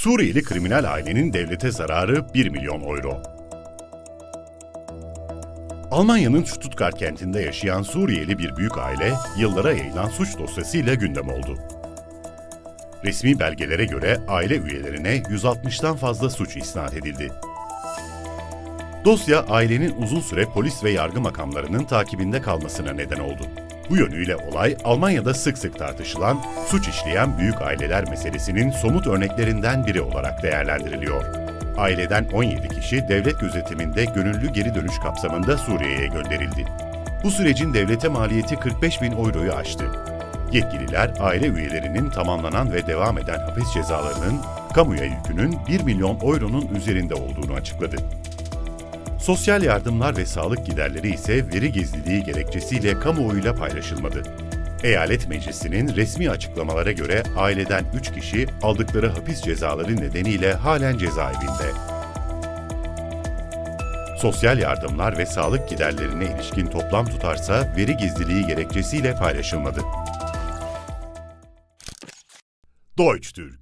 Suriyeli kriminal ailenin devlete zararı 1 milyon euro. Almanya'nın Stuttgart kentinde yaşayan Suriyeli bir büyük aile, yıllara yayılan suç dosyasıyla gündem oldu. Resmi belgelere göre aile üyelerine 160'tan fazla suç isnat edildi. Dosya ailenin uzun süre polis ve yargı makamlarının takibinde kalmasına neden oldu. Bu yönüyle olay Almanya'da sık sık tartışılan suç işleyen büyük aileler meselesinin somut örneklerinden biri olarak değerlendiriliyor. Aileden 17 kişi devlet gözetiminde gönüllü geri dönüş kapsamında Suriye'ye gönderildi. Bu sürecin devlete maliyeti 45 bin euroyu aştı. Yetkililer aile üyelerinin tamamlanan ve devam eden hapis cezalarının kamuya yükünün 1 milyon euronun üzerinde olduğunu açıkladı. Sosyal yardımlar ve sağlık giderleri ise veri gizliliği gerekçesiyle kamuoyuyla paylaşılmadı. Eyalet Meclisi'nin resmi açıklamalara göre aileden 3 kişi aldıkları hapis cezaları nedeniyle halen cezaevinde. Sosyal yardımlar ve sağlık giderlerine ilişkin toplam tutarsa veri gizliliği gerekçesiyle paylaşılmadı. Deutsch Türk